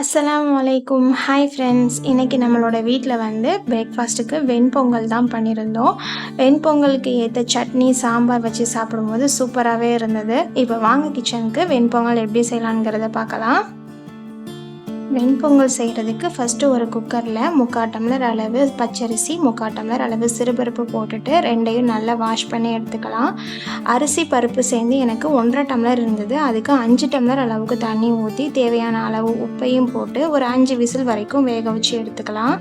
அஸ்லாம் வலைக்கும் hi friends இன்றைக்கி நம்மளோட வீட்டில் வந்து பிரேக்ஃபாஸ்ட்டுக்கு வெண்பொங்கல் தான் பண்ணியிருந்தோம். வெண்பொங்கலுக்கு ஏற்ற சட்னி சாம்பார் வச்சு சாப்பிடும்போது சூப்பராகவே இருந்தது. இப்போ வாங்க கிச்சனுக்கு வெண்பொங்கல் எப்படி செய்யலாங்கிறத பார்க்கலாம். வெண்பொங்கல் செய்கிறதுக்கு ஃபஸ்ட்டு ஒரு குக்கரில் முக்கால் டம்ளர் அளவு பச்சரிசி முக்கால் டம்ளர் அளவு சிறுபருப்பு போட்டுட்டு ரெண்டையும் நல்லா வாஷ் பண்ணி எடுத்துக்கலாம். அரிசி பருப்பு சேர்ந்து எனக்கு ஒன்றரை டம்ளர் இருந்தது. அதுக்கு அஞ்சு டம்ளர் அளவுக்கு தண்ணி ஊற்றி தேவையான அளவு உப்பையும் போட்டு ஒரு அஞ்சு விசில் வரைக்கும் வேக வச்சு எடுத்துக்கலாம்.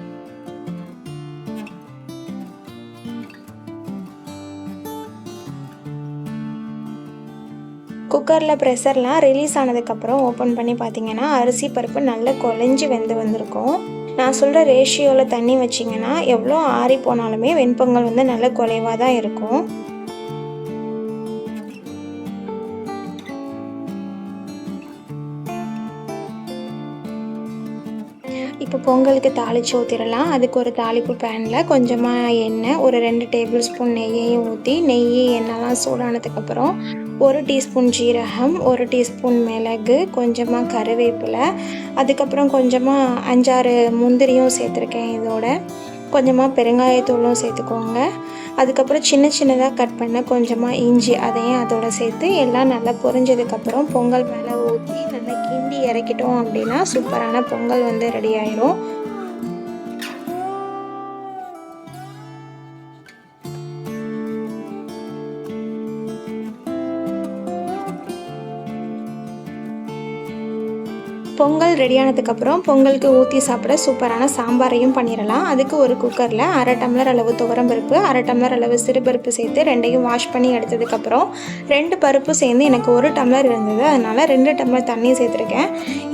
குக்கரில் ப்ரெஷர்லாம் ரிலீஸ் ஆனதுக்கப்புறம் ஓப்பன் பண்ணி பார்த்தீங்கன்னா அரிசி பருப்பு நல்லா குழஞ்சி வெந்து வந்திருக்கும். நான் சொல்கிற ரேஷியோவில் தண்ணி வச்சிங்கன்னா எவ்வளோ ஆறி போனாலுமே வெண்பொங்கல் வந்து நல்ல குறைவாக தான் இருக்கும். இப்போ பொங்கலுக்கு தாளித்து ஊற்றிடலாம் அதுக்கு ஒரு தாளிப்பு பேனில் கொஞ்சமாக எண்ணெய் ஒரு ரெண்டு டேபிள் ஸ்பூன் நெய்யையும் ஊற்றி நெய் எண்ணெய்லாம் சூடானதுக்கப்புறம் ஒரு டீஸ்பூன் ஜீரகம் ஒரு டீஸ்பூன் மிளகு கொஞ்சமாக கருவேப்பிலை அதுக்கப்புறம் கொஞ்சமாக அஞ்சாறு முந்திரியும் சேர்த்துருக்கேன் இதோட. கொஞ்சமாக பெருங்காயத்தூளும் சேர்த்துக்கோங்க. அதுக்கப்புறம் சின்ன சின்னதாக கட் பண்ண கொஞ்சமாக இஞ்சி அதையும் அதோட சேர்த்து எல்லாம் நல்லா பொரிஞ்சதுக்கப்புறம் பொங்கல் மேலே ஊற்றி நல்லா கிண்டி இறக்கிட்டோம் அப்படின்னா சூப்பரான பொங்கல் வந்து ரெடி ஆயிரும். பொங்கல் ரெடியானதுக்கப்புறம் பொங்கலுக்கு ஊற்றி சாப்பிட சூப்பரான சாம்பாரையும் பண்ணிடலாம் அதுக்கு ஒரு குக்கரில் அரை டம்ளர் அளவு துவரம்பருப்பு அரை டம்ளர் அளவு சிறுபருப்பு சேர்த்து ரெண்டையும் வாஷ் பண்ணி எடுத்ததுக்கப்புறம் ரெண்டு பருப்பு சேர்ந்து எனக்கு ஒரு டம்ளர் இருந்தது. அதனால் ரெண்டு டம்ளர் தண்ணியும் சேர்த்துருக்கேன்.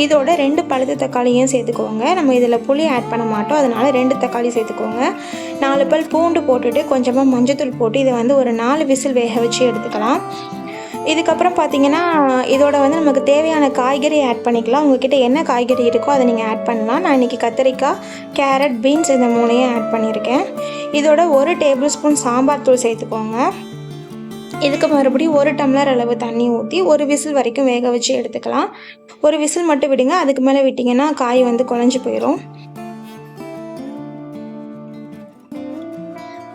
இதோட ரெண்டு பழுத்த தக்காளியும் சேர்த்துக்கோங்க. நம்ம இதில் புளி ஆட் பண்ண மாட்டோம். அதனால் ரெண்டு தக்காளி சேர்த்துக்கோங்க. நாலு பல் பூண்டு போட்டுட்டு கொஞ்சமாக மஞ்சத்தூள் போட்டு இதை வந்து ஒரு நாலு விசில் வேக வச்சு எடுத்துக்கலாம். இதுக்கப்புறம் பார்த்தீங்கன்னா இதோட வந்து நமக்கு தேவையான காய்கறி ஆட் பண்ணிக்கலாம். உங்ககிட்ட என்ன காய்கறி இருக்கோ அதை நீங்கள் ஆட் பண்ணலாம். நான் இன்றைக்கி கத்திரிக்காய் கேரட் பீன்ஸ் இந்த மூணையும் ஆட் பண்ணியிருக்கேன். இதோட ஒரு டேபிள் ஸ்பூன் சாம்பார் தூள் சேர்த்துக்கோங்க. இதுக்கு மறுபடியும் ஒரு டம்ளர் அளவு தண்ணி ஊற்றி ஒரு விசில் வரைக்கும் வேக வச்சு எடுத்துக்கலாம். ஒரு விசில் மட்டும் விடுங்க. அதுக்கு மேலே விட்டிங்கன்னா காய் வந்து குழஞ்சி போயிடும்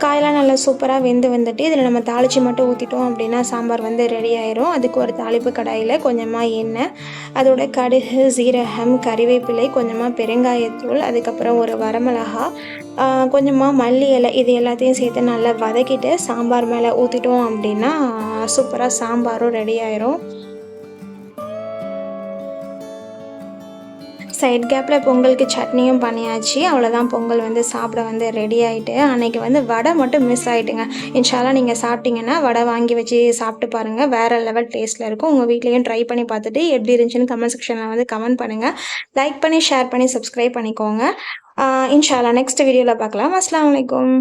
காயெல்லாம் நல்லா சூப்பராக வெந்து வந்துட்டு இதில் நம்ம தாளித்து மட்டும் ஊற்றிட்டோம் அப்படின்னா சாம்பார் வந்து ரெடி ஆயிரும். அதுக்கு ஒரு தாளிப்பு கடாயில் கொஞ்சமாக எண்ணெய் அதோட கடுகு சீரகம் கறிவேப்பிலை கொஞ்சமாக பெருங்காயத்தூள் அதுக்கப்புறம் ஒரு வரமிளகா கொஞ்சமாக மல்லி இலை இது எல்லாத்தையும் சேர்த்து நல்லா வதக்கிட்டு சாம்பார் மேலே ஊற்றிட்டோம் அப்படின்னா சூப்பராக சாம்பாரும் ரெடி ஆயிரும். சைட் கேப்பில் பொங்கலுக்கு சட்னியும் பண்ணியாச்சு. அவ்வளோதான் பொங்கல் வந்து சாப்பிட வந்து ரெடி ஆகிட்டு அன்றைக்கி வந்து வடை மட்டும் மிஸ் ஆகிட்டுங்க இன்ஷாலாம் நீங்கள் சாப்பிட்டீங்கன்னா வடை வாங்கி வச்சு சாப்பிட்டு பாருங்கள் வேறு லெவல் டேஸ்ட்டில் இருக்கும். உங்கள் வீட்லேயும் ட்ரை பண்ணி பார்த்துட்டு எப்படி இருந்துச்சுன்னு கமெண்ட் செக்ஷனில் வந்து கமெண்ட் பண்ணுங்கள் லைக் பண்ணி ஷேர் பண்ணி சப்ஸ்கிரைப் பண்ணிக்கோங்க. இன்ஷாலா நெக்ஸ்ட் வீடியோவில் பார்க்கலாம். அஸ்லாம் வலைக்கம்